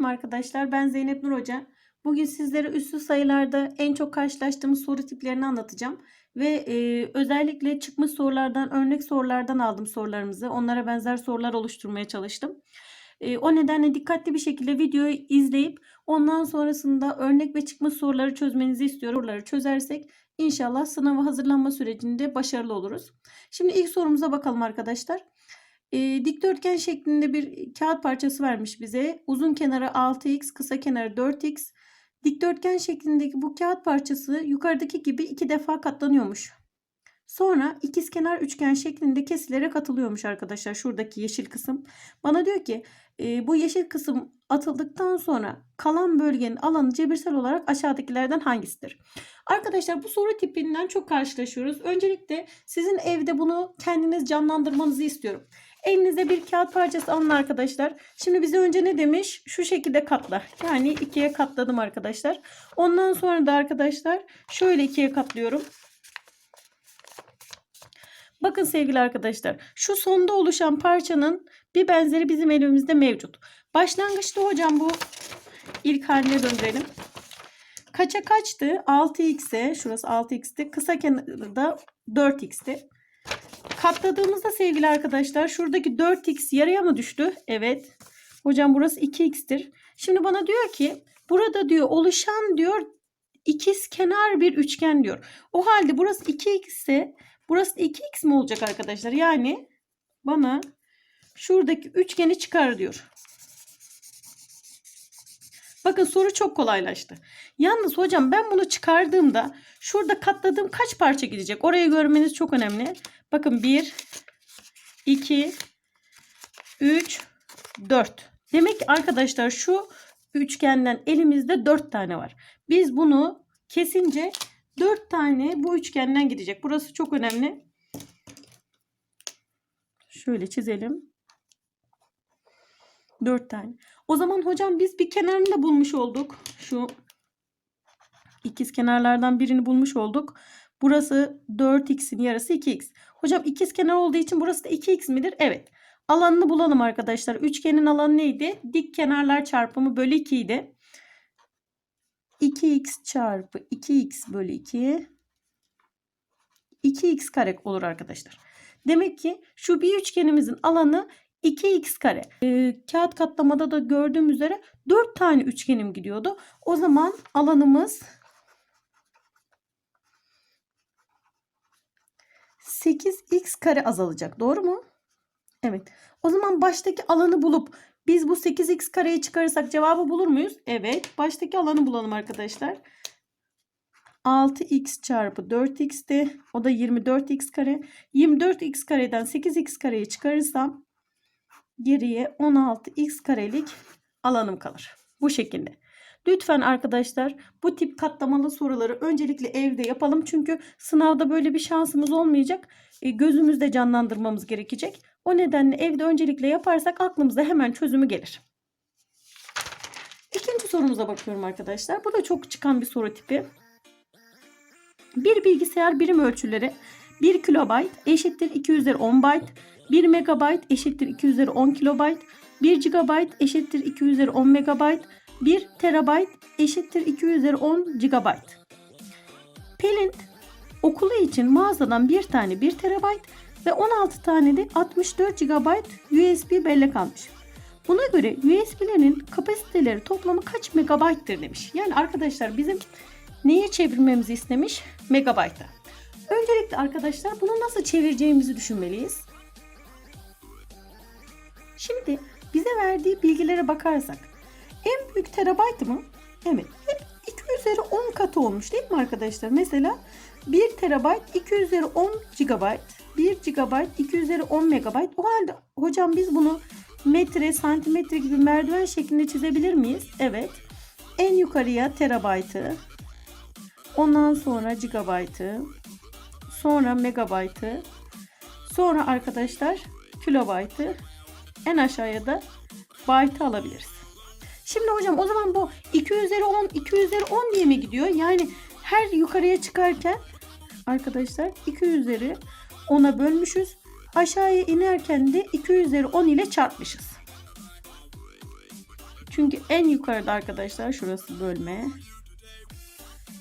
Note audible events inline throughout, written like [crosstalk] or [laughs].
Selamünaleyküm arkadaşlar. Ben Zeynep Nur Hoca. Bugün sizlere üslü sayılarda en çok karşılaştığımız soru tiplerini anlatacağım. Ve e, özellikle çıkmış sorulardan, örnek sorulardan aldım sorularımızı. Onlara benzer sorular oluşturmaya çalıştım. E, o nedenle dikkatli bir şekilde videoyu izleyip ondan sonrasında örnek ve çıkmış soruları çözmenizi istiyorum. Soruları çözersek inşallah sınava hazırlanma sürecinde başarılı oluruz. Şimdi ilk sorumuza bakalım arkadaşlar. E, dikdörtgen şeklinde bir kağıt parçası vermiş bize. Uzun kenarı 6x, kısa kenarı 4x. Dikdörtgen şeklindeki bu kağıt parçası yukarıdaki gibi iki defa katlanıyormuş. Sonra ikizkenar üçgen şeklinde kesilerek atılıyormuş arkadaşlar. Şuradaki yeşil kısım. Bana diyor ki e, bu yeşil kısım atıldıktan sonra kalan bölgenin alanı cebirsel olarak aşağıdakilerden hangisidir? Arkadaşlar bu soru tipinden çok karşılaşıyoruz. Öncelikle sizin evde bunu kendiniz canlandırmanızı istiyorum. Elinize bir kağıt parçası alın arkadaşlar. Şimdi bize önce ne demiş? Şu şekilde katla. Yani ikiye katladım arkadaşlar. Ondan sonra da arkadaşlar şöyle ikiye katlıyorum. Bakın sevgili arkadaşlar şu sonda oluşan parçanın bir benzeri bizim elimizde mevcut. Başlangıçta hocam bu ilk haline döndürelim. Kaça kaçtı? 6x'e şurası 6x'ti. Kısa kenarı da 4x'ti. Katladığımızda sevgili arkadaşlar şuradaki 4x yarıya mı düştü? Evet. Hocam burası 2x'tir. Şimdi bana diyor ki burada diyor oluşan diyor ikiz kenar bir üçgen diyor. O halde burası 2x ise burası 2x mi olacak arkadaşlar? Yani bana şuradaki üçgeni çıkar diyor. Bakın soru çok kolaylaştı. Yalnız hocam ben bunu çıkardığımda şurada katladığım kaç parça gidecek? Orayı görmeniz çok önemli. Bakın 1, 2, 3, 4. Demek ki arkadaşlar şu üçgenden elimizde 4 tane var. Biz bunu kesince 4 tane bu üçgenden gidecek. Burası çok önemli. Şöyle çizelim. 4 tane. O zaman hocam biz bir kenarını da bulmuş olduk. Şu ikiz kenarlardan birini bulmuş olduk. Burası 4x'in yarısı 2x. Hocam ikiz kenar olduğu için burası da 2x midir? Evet. Alanını bulalım arkadaşlar. Üçgenin alanı neydi? Dik kenarlar çarpımı bölü 2 idi. 2x çarpı 2x bölü 2 2x kare olur arkadaşlar. Demek ki şu bir üçgenimizin alanı 2x kare. Ee, kağıt katlamada da gördüğüm üzere 4 tane üçgenim gidiyordu. O zaman alanımız 8x kare azalacak. Doğru mu? Evet. O zaman baştaki alanı bulup biz bu 8x kareyi çıkarırsak cevabı bulur muyuz? Evet. Baştaki alanı bulalım arkadaşlar. 6x çarpı 4x'ti. O da 24x kare. 24x kareden 8x kareyi çıkarırsam geriye 16x karelik alanım kalır. Bu şekilde. Lütfen arkadaşlar bu tip katlamalı soruları öncelikle evde yapalım. Çünkü sınavda böyle bir şansımız olmayacak. E, gözümüzde canlandırmamız gerekecek. O nedenle evde öncelikle yaparsak aklımıza hemen çözümü gelir. İkinci sorumuza bakıyorum arkadaşlar. Bu da çok çıkan bir soru tipi. Bir bilgisayar birim ölçüleri 1 kilobayt eşittir 2 üzeri 10 byte. 1 megabayt eşittir 2 üzeri 10 kilobayt. 1 gigabayt eşittir 2 üzeri 10 megabayt. 1 terabayt eşittir 2 üzeri 10 gigabayt. Pelin okulu için mağazadan bir tane 1 terabayt ve 16 tane de 64 gigabayt USB bellek almış. Buna göre USB'lerin kapasiteleri toplamı kaç megabayttır demiş. Yani arkadaşlar bizim neye çevirmemizi istemiş? Megabayta. Öncelikle arkadaşlar bunu nasıl çevireceğimizi düşünmeliyiz. Şimdi bize verdiği bilgilere bakarsak en büyük terabayt mı? Evet. Hep 2 üzeri 10 katı olmuş değil mi arkadaşlar? Mesela 1 terabayt 2 üzeri 10 gigabayt. 1 gigabayt 2 üzeri 10 megabayt. O halde hocam biz bunu metre, santimetre gibi merdiven şeklinde çizebilir miyiz? Evet. En yukarıya terabaytı. Ondan sonra gigabaytı. Sonra megabaytı. Sonra arkadaşlar kilobaytı. En aşağıya da byte alabiliriz. Şimdi hocam o zaman bu 2 üzeri 10, 2 üzeri 10 diye mi gidiyor? Yani her yukarıya çıkarken arkadaşlar 2 üzeri 10'a bölmüşüz. Aşağıya inerken de 2 üzeri 10 ile çarpmışız. Çünkü en yukarıda arkadaşlar şurası bölme.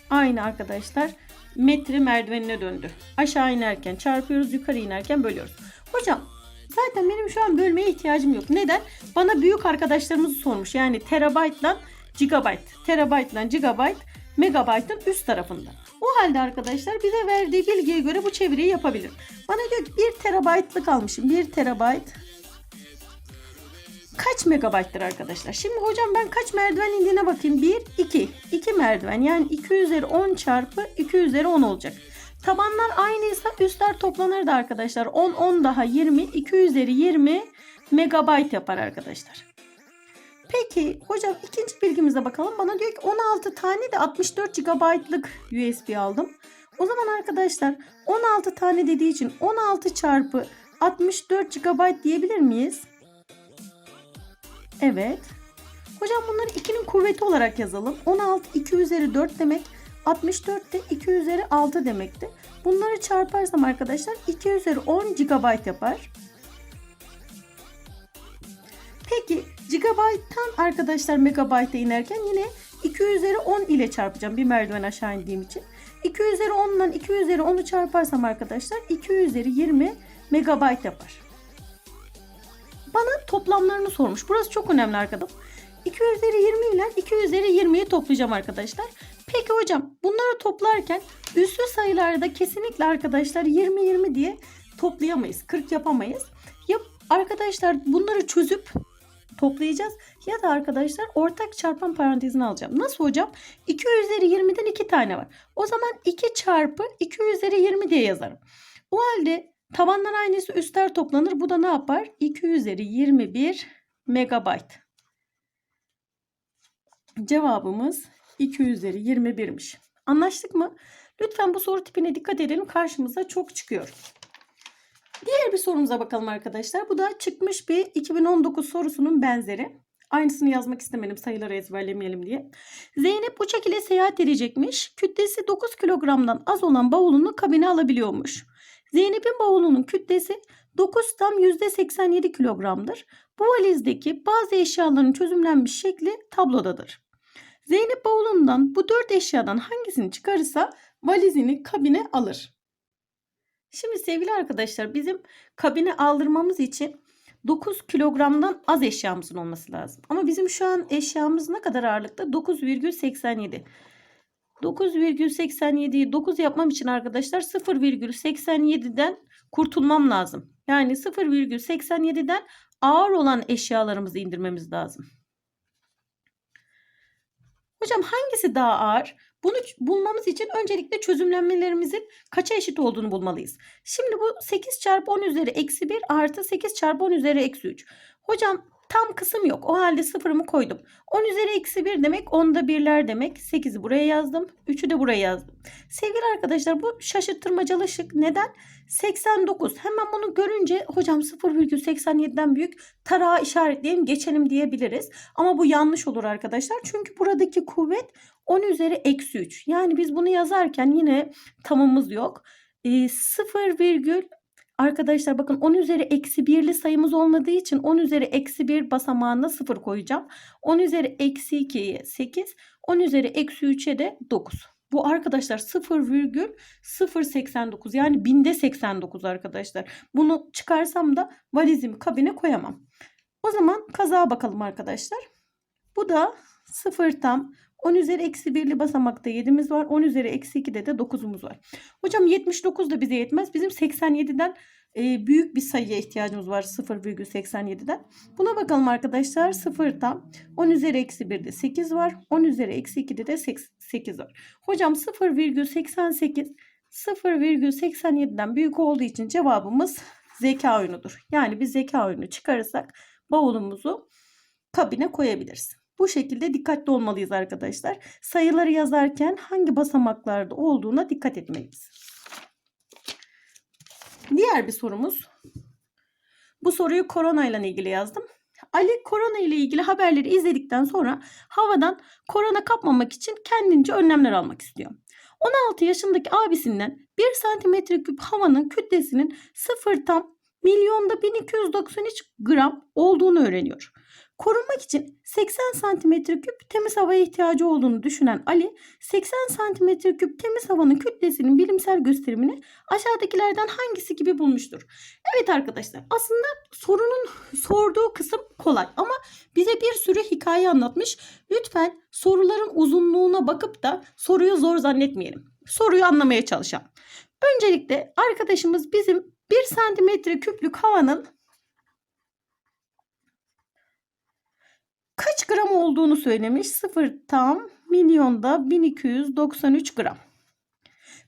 Aynı arkadaşlar metre merdivenine döndü. Aşağı inerken çarpıyoruz, yukarı inerken bölüyoruz. Hocam zaten benim şu an bölmeye ihtiyacım yok. Neden? Bana büyük arkadaşlarımız sormuş. Yani terabaytla gigabayt, terabaytla gigabayt, megabaytın üst tarafında. O halde arkadaşlar bize verdiği bilgiye göre bu çeviriyi yapabilir. Bana diyor ki 1 terabaytlık almışım. 1 terabayt kaç megabayttır arkadaşlar? Şimdi hocam ben kaç merdiven indiğine bakayım. 1, 2. 2 merdiven. Yani 2 üzeri 10 çarpı 2 üzeri 10 olacak. Tabanlar aynıysa üstler toplanır da arkadaşlar. 10, 10 daha 20. 2 üzeri 20 megabayt yapar arkadaşlar. Peki hocam ikinci bilgimize bakalım. Bana diyor ki 16 tane de 64 GB'lık USB aldım. O zaman arkadaşlar 16 tane dediği için 16 çarpı 64 GB diyebilir miyiz? Evet. Hocam bunları 2'nin kuvveti olarak yazalım. 16 2 üzeri 4 demek. 64 de 2 üzeri 6 demekti. Bunları çarparsam arkadaşlar 2 üzeri 10 GB yapar. Peki gigabayttan arkadaşlar megabayta inerken yine 2 üzeri 10 ile çarpacağım bir merdiven aşağı indiğim için. 2 üzeri 10 ile 2 üzeri 10'u çarparsam arkadaşlar 2 üzeri 20 megabayt yapar. Bana toplamlarını sormuş. Burası çok önemli arkadaşlar. 2 üzeri 20 ile 2 üzeri 20'yi toplayacağım arkadaşlar. Peki hocam bunları toplarken üslü sayılarda kesinlikle arkadaşlar 20-20 diye toplayamayız. 40 yapamayız. Ya arkadaşlar bunları çözüp toplayacağız ya da arkadaşlar ortak çarpan parantezini alacağım. Nasıl hocam? 2 üzeri 20'den 2 tane var. O zaman 2 çarpı 2 üzeri 20 diye yazarım. O halde tabanlar aynısı üstler toplanır. Bu da ne yapar? 2 üzeri 21 megabayt. Cevabımız 2 üzeri 21'miş. Anlaştık mı? Lütfen bu soru tipine dikkat edelim. Karşımıza çok çıkıyor. Diğer bir sorumuza bakalım arkadaşlar. Bu da çıkmış bir 2019 sorusunun benzeri. Aynısını yazmak istemedim sayıları ezberlemeyelim diye. Zeynep uçak ile seyahat edecekmiş. Kütlesi 9 kilogramdan az olan bavulunu kabine alabiliyormuş. Zeynep'in bavulunun kütlesi 9 tam %87 kilogramdır. Bu valizdeki bazı eşyaların çözümlenmiş şekli tablodadır. Zeynep bavulundan bu 4 eşyadan hangisini çıkarırsa valizini kabine alır. Şimdi sevgili arkadaşlar bizim kabine aldırmamız için 9 kilogramdan az eşyamızın olması lazım. Ama bizim şu an eşyamız ne kadar ağırlıkta? 9,87. 9,87'yi 9 yapmam için arkadaşlar 0,87'den kurtulmam lazım. Yani 0,87'den ağır olan eşyalarımızı indirmemiz lazım. Hocam hangisi daha ağır? Bunu bulmamız için öncelikle çözümlenmelerimizin kaça eşit olduğunu bulmalıyız. Şimdi bu 8 çarpı 10 üzeri eksi 1 artı 8 çarpı 10 üzeri eksi 3. Hocam tam kısım yok. O halde sıfırımı koydum. 10 üzeri eksi 1 demek 10'da birler demek. 8'i buraya yazdım. 3'ü de buraya yazdım. Sevgili arkadaşlar bu şaşırtmacalı şık. Neden? 89. Hemen bunu görünce hocam 0,87'den büyük tarağı işaretleyelim geçelim diyebiliriz. Ama bu yanlış olur arkadaşlar. Çünkü buradaki kuvvet 10 üzeri eksi 3. Yani biz bunu yazarken yine tamımız yok. E, 0, virgül Arkadaşlar bakın 10 üzeri eksi 1'li sayımız olmadığı için 10 üzeri eksi 1 basamağına 0 koyacağım. 10 üzeri eksi 2'ye 8. 10 üzeri eksi 3'e de 9. Bu arkadaşlar 0,089 yani binde 89 arkadaşlar. Bunu çıkarsam da valizimi kabine koyamam. O zaman kazağa bakalım arkadaşlar. Bu da 0 tam 10 üzeri eksi 1'li basamakta 7'miz var. 10 üzeri eksi 2'de de 9'umuz var. Hocam 79 da bize yetmez. Bizim 87'den e, büyük bir sayıya ihtiyacımız var 0,87'den. Buna bakalım arkadaşlar. 0 tam 10 üzeri eksi 1'de 8 var. 10 üzeri eksi 2'de de 8 var. Hocam 0,88 0,87'den büyük olduğu için cevabımız zeka oyunudur. Yani biz zeka oyunu çıkarırsak bavulumuzu kabine koyabiliriz. Bu şekilde dikkatli olmalıyız arkadaşlar. Sayıları yazarken hangi basamaklarda olduğuna dikkat etmeliyiz. Diğer bir sorumuz. Bu soruyu korona ile ilgili yazdım. Ali korona ile ilgili haberleri izledikten sonra havadan korona kapmamak için kendince önlemler almak istiyor. 16 yaşındaki abisinden 1 santimetre küp havanın kütlesinin 0 tam milyonda 1293 gram olduğunu öğreniyor. Korunmak için 80 santimetre küp temiz havaya ihtiyacı olduğunu düşünen Ali, 80 santimetre küp temiz havanın kütlesinin bilimsel gösterimini aşağıdakilerden hangisi gibi bulmuştur? Evet arkadaşlar aslında sorunun [laughs] sorduğu kısım kolay ama bize bir sürü hikaye anlatmış. Lütfen soruların uzunluğuna bakıp da soruyu zor zannetmeyelim. Soruyu anlamaya çalışalım. Öncelikle arkadaşımız bizim 1 santimetre küplük havanın kaç gram olduğunu söylemiş. 0 tam milyonda 1293 gram.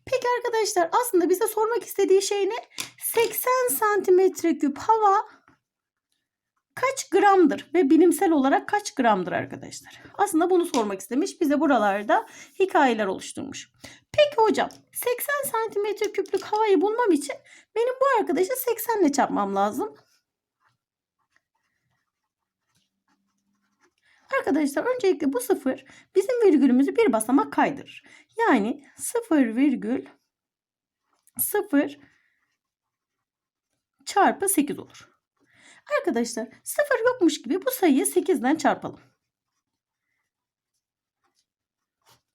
Peki arkadaşlar aslında bize sormak istediği şey ne? 80 santimetre küp hava kaç gramdır ve bilimsel olarak kaç gramdır arkadaşlar? Aslında bunu sormak istemiş. Bize buralarda hikayeler oluşturmuş. Peki hocam 80 santimetre küplük havayı bulmam için benim bu arkadaşı 80 ile çarpmam lazım. Arkadaşlar öncelikle bu sıfır bizim virgülümüzü bir basamak kaydırır. Yani 0 virgül 0 çarpı 8 olur. Arkadaşlar 0 yokmuş gibi bu sayıyı 8'den çarpalım.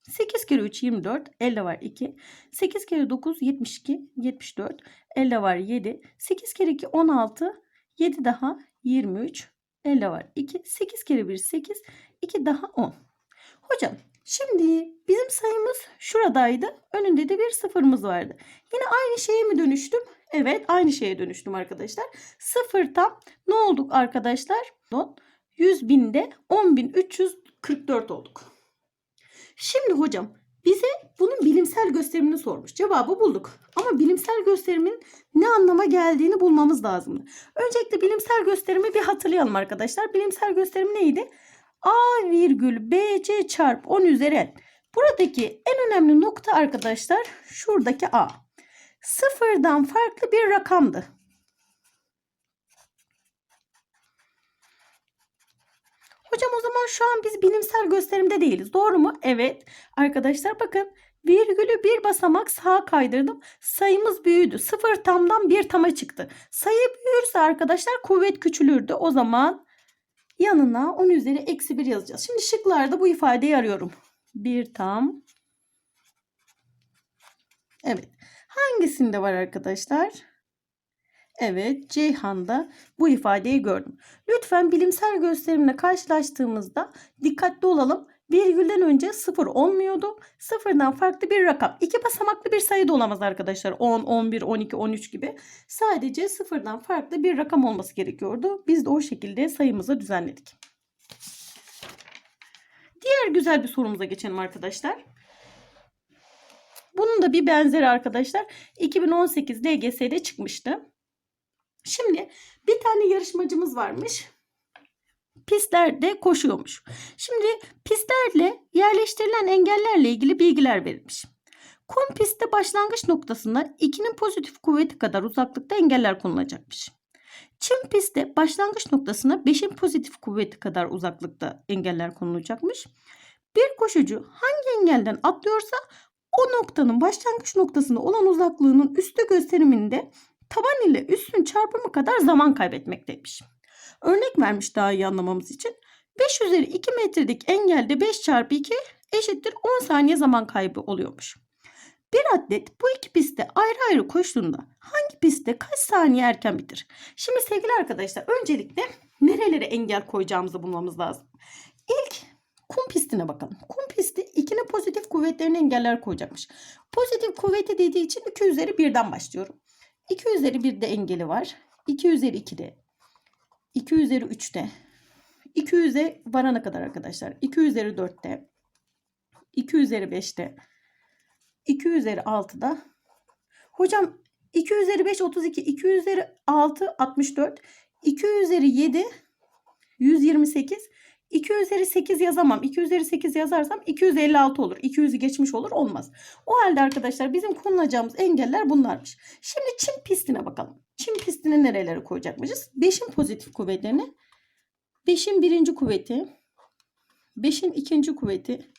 8 kere 3 24, elde var 2. 8 kere 9 72, 74, elde var 7. 8 kere 2 16, 7 daha 23, elde var 2. 8 kere 1 8, 2 daha 10. Hocam şimdi bizim sayımız şuradaydı. Önünde de bir sıfırımız vardı. Yine aynı şeye mi dönüştüm? Evet aynı şeye dönüştüm arkadaşlar. Sıfır tam ne olduk arkadaşlar? 100 binde 10.344 olduk. Şimdi hocam bize bunun bilimsel gösterimini sormuş. Cevabı bulduk. Ama bilimsel gösterimin ne anlama geldiğini bulmamız lazım. Öncelikle bilimsel gösterimi bir hatırlayalım arkadaşlar. Bilimsel gösterim neydi? A virgül BC çarp 10 üzeri n. Buradaki en önemli nokta arkadaşlar şuradaki A. Sıfırdan farklı bir rakamdı. Hocam o zaman şu an biz bilimsel gösterimde değiliz. Doğru mu? Evet. Arkadaşlar bakın virgülü bir basamak sağa kaydırdım. Sayımız büyüdü. Sıfır tamdan bir tama çıktı. Sayı büyürse arkadaşlar kuvvet küçülürdü. O zaman yanına 10 üzeri eksi 1 yazacağız. Şimdi şıklarda bu ifadeyi arıyorum. Bir tam. Evet. Hangisinde var arkadaşlar? Evet, Ceyhan'da bu ifadeyi gördüm. Lütfen bilimsel gösterimle karşılaştığımızda dikkatli olalım. Virgülden önce sıfır olmuyordu. Sıfırdan farklı bir rakam. İki basamaklı bir sayı da olamaz arkadaşlar. 10, 11, 12, 13 gibi. Sadece sıfırdan farklı bir rakam olması gerekiyordu. Biz de o şekilde sayımızı düzenledik. Diğer güzel bir sorumuza geçelim arkadaşlar. Bunun da bir benzeri arkadaşlar 2018 LGS'de çıkmıştı. Şimdi bir tane yarışmacımız varmış. Pistlerde koşuyormuş. Şimdi pistlerle yerleştirilen engellerle ilgili bilgiler verilmiş. Kum pistte başlangıç noktasında 2'nin pozitif kuvveti kadar uzaklıkta engeller konulacakmış. Çim pistte başlangıç noktasına 5'in pozitif kuvveti kadar uzaklıkta engeller konulacakmış. Bir koşucu hangi engelden atlıyorsa o noktanın başlangıç noktasında olan uzaklığının üstü gösteriminde taban ile üstün çarpımı kadar zaman kaybetmekteymiş. Örnek vermiş daha iyi anlamamız için. 5 üzeri 2 metrelik engelde 5 çarpı 2 eşittir 10 saniye zaman kaybı oluyormuş. Bir atlet bu iki pistte ayrı ayrı koştuğunda hangi pistte kaç saniye erken bitir? Şimdi sevgili arkadaşlar öncelikle nerelere engel koyacağımızı bulmamız lazım. İlk kum pistine bakalım. Kum pisti ikinin pozitif kuvvetlerine engeller koyacakmış. Pozitif kuvveti dediği için 2 üzeri 1'den başlıyorum. 2 üzeri 1'de engeli var. 2 üzeri 2'de. 2 üzeri 3'te. 2 üzeri varana kadar arkadaşlar. 2 üzeri 4'te. 2 üzeri 5'te. 2 üzeri 6'da. Hocam 2 üzeri 5 32. 2 üzeri 6 64. 2 üzeri 7 128. 2 üzeri 8 yazamam. 2 üzeri 8 yazarsam 256 olur. 200'ü geçmiş olur. Olmaz. O halde arkadaşlar bizim konulacağımız engeller bunlarmış. Şimdi çim pistine bakalım. Çim pistine nerelere koyacakmışız? 5'in pozitif kuvvetlerini. 5'in birinci kuvveti. 5'in ikinci kuvveti.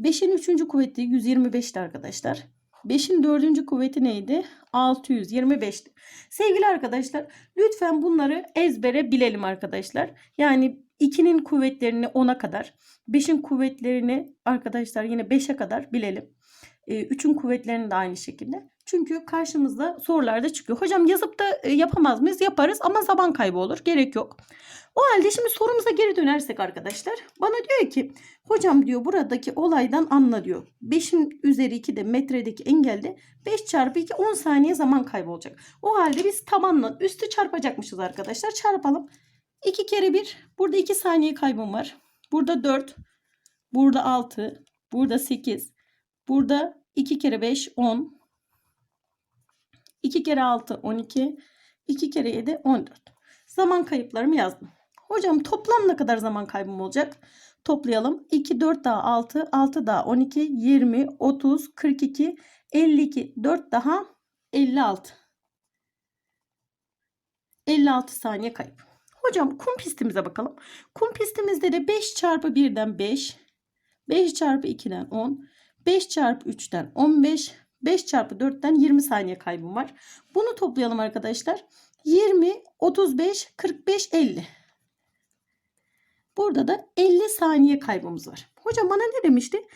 5'in üçüncü kuvveti 125'ti arkadaşlar. 5'in dördüncü kuvveti neydi? 625'ti. Sevgili arkadaşlar lütfen bunları ezbere bilelim arkadaşlar. Yani 2'nin kuvvetlerini 10'a kadar, 5'in kuvvetlerini arkadaşlar yine 5'e kadar bilelim. 3'ün kuvvetlerini de aynı şekilde. Çünkü karşımızda sorularda çıkıyor. Hocam yazıp da e, yapamaz mıyız? Yaparız ama zaman kaybı olur. Gerek yok. O halde şimdi sorumuza geri dönersek arkadaşlar. Bana diyor ki hocam diyor buradaki olaydan anla diyor. 5'in üzeri 2 de metredeki engelde 5 çarpı 2 10 saniye zaman kaybı olacak. O halde biz tabanla üstü çarpacakmışız arkadaşlar. Çarpalım. 2 kere 1. Burada 2 saniye kaybım var. Burada 4. Burada 6. Burada 8. Burada 2 kere 5 10. 2 kere 6 12. 2 kere 7 14. Zaman kayıplarımı yazdım. Hocam toplam ne kadar zaman kaybım olacak? Toplayalım. 2 4 daha 6, 6 daha 12, 20, 30, 42, 52, 4 daha 56. 56 saniye kayıp. Hocam kum pistimize bakalım. Kum pistimizde de 5 çarpı 1'den 5, 5 çarpı 2'den 10, 5 çarpı 3'ten 15, 5 çarpı 4'ten 20 saniye kaybım var. Bunu toplayalım arkadaşlar. 20, 35, 45, 50. Burada da 50 saniye kaybımız var. Hocam bana ne demişti?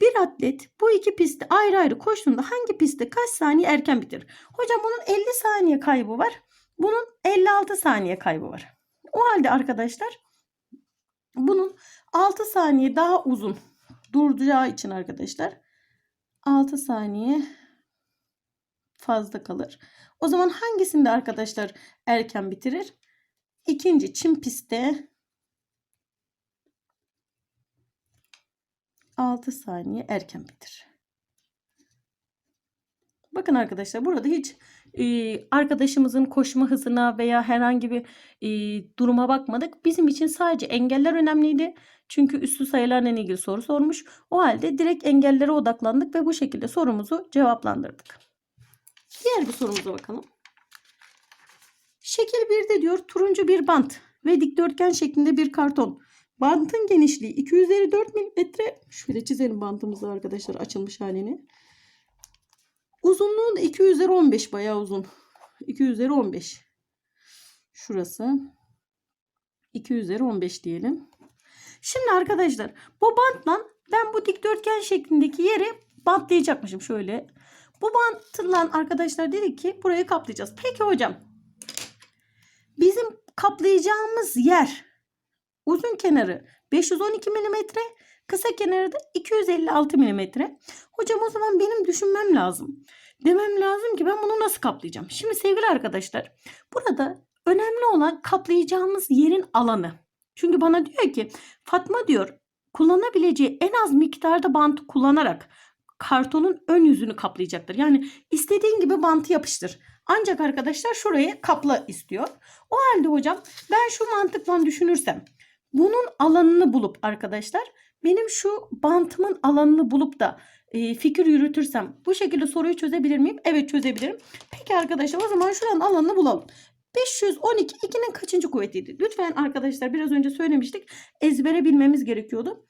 Bir atlet bu iki pistte ayrı ayrı koştuğunda hangi pistte kaç saniye erken bitirir? Hocam bunun 50 saniye kaybı var. Bunun 56 saniye kaybı var. O halde arkadaşlar bunun 6 saniye daha uzun duracağı için arkadaşlar 6 saniye fazla kalır. O zaman hangisinde arkadaşlar erken bitirir? İkinci çim pistte 6 saniye erken bitirir. Bakın arkadaşlar burada hiç arkadaşımızın koşma hızına veya herhangi bir e, duruma bakmadık. Bizim için sadece engeller önemliydi. Çünkü üstü sayılarla ilgili soru sormuş. O halde direkt engellere odaklandık ve bu şekilde sorumuzu cevaplandırdık. Diğer bir sorumuza bakalım. Şekil 1'de diyor turuncu bir bant ve dikdörtgen şeklinde bir karton. Bantın genişliği 2 üzeri 4 mm. Şöyle çizelim bantımızı arkadaşlar açılmış halini. Uzunluğu da 2 üzeri 15 bayağı uzun. 2 üzeri 15. Şurası. 2 üzeri 15 diyelim. Şimdi arkadaşlar bu bantla ben bu dikdörtgen şeklindeki yeri bantlayacakmışım şöyle. Bu bantla arkadaşlar dedik ki burayı kaplayacağız. Peki hocam bizim kaplayacağımız yer uzun kenarı 512 mm kısa kenarı da 256 mm. Hocam o zaman benim düşünmem lazım. Demem lazım ki ben bunu nasıl kaplayacağım? Şimdi sevgili arkadaşlar burada önemli olan kaplayacağımız yerin alanı. Çünkü bana diyor ki Fatma diyor kullanabileceği en az miktarda bant kullanarak kartonun ön yüzünü kaplayacaktır. Yani istediğin gibi bantı yapıştır. Ancak arkadaşlar şurayı kapla istiyor. O halde hocam ben şu mantıkla düşünürsem bunun alanını bulup arkadaşlar benim şu bantımın alanını bulup da e, fikir yürütürsem bu şekilde soruyu çözebilir miyim? Evet çözebilirim. Peki arkadaşlar o zaman şuranın alanını bulalım. 512 2'nin kaçıncı kuvvetiydi? Lütfen arkadaşlar biraz önce söylemiştik. Ezbere bilmemiz gerekiyordu.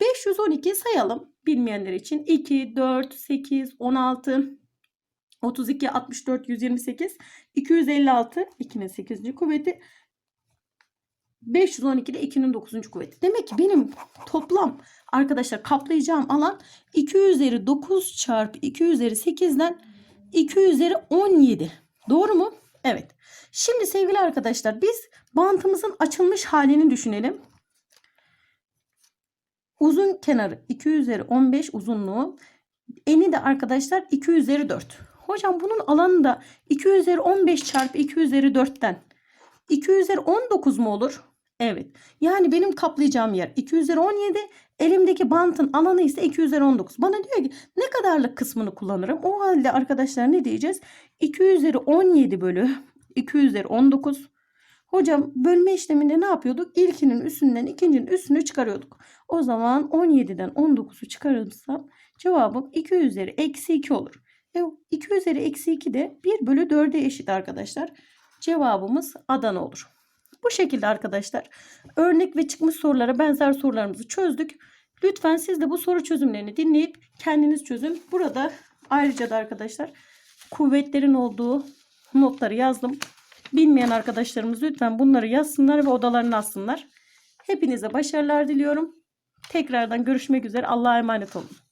512 sayalım bilmeyenler için. 2, 4, 8, 16, 32, 64, 128, 256, 2'nin 8. kuvveti. 512 de 2'nin 9. kuvveti. Demek ki benim toplam arkadaşlar kaplayacağım alan 2 üzeri 9 çarpı 2 üzeri 8'den 2 üzeri 17. Doğru mu? Evet. Şimdi sevgili arkadaşlar biz bantımızın açılmış halini düşünelim. Uzun kenarı 2 üzeri 15 uzunluğu. Eni de arkadaşlar 2 üzeri 4. Hocam bunun alanı da 2 üzeri 15 çarpı 2 üzeri 4'ten 2 üzeri 19 mu olur? Evet. Yani benim kaplayacağım yer 2 üzeri 17. Elimdeki bantın alanı ise 2 üzeri 19. Bana diyor ki ne kadarlık kısmını kullanırım? O halde arkadaşlar ne diyeceğiz? 2 üzeri 17 bölü 2 üzeri 19. Hocam bölme işleminde ne yapıyorduk? İlkinin üstünden ikincinin üstünü çıkarıyorduk. O zaman 17'den 19'u çıkarırsam cevabım 2 üzeri eksi 2 olur. E, 2 üzeri eksi 2 de 1 bölü 4'e eşit arkadaşlar. Cevabımız Adana olur. Bu şekilde arkadaşlar örnek ve çıkmış sorulara benzer sorularımızı çözdük. Lütfen siz de bu soru çözümlerini dinleyip kendiniz çözün. Burada Ayrıca da arkadaşlar kuvvetlerin olduğu notları yazdım. Bilmeyen arkadaşlarımız lütfen bunları yazsınlar ve odalarına alsınlar. Hepinize başarılar diliyorum. Tekrardan görüşmek üzere. Allah'a emanet olun.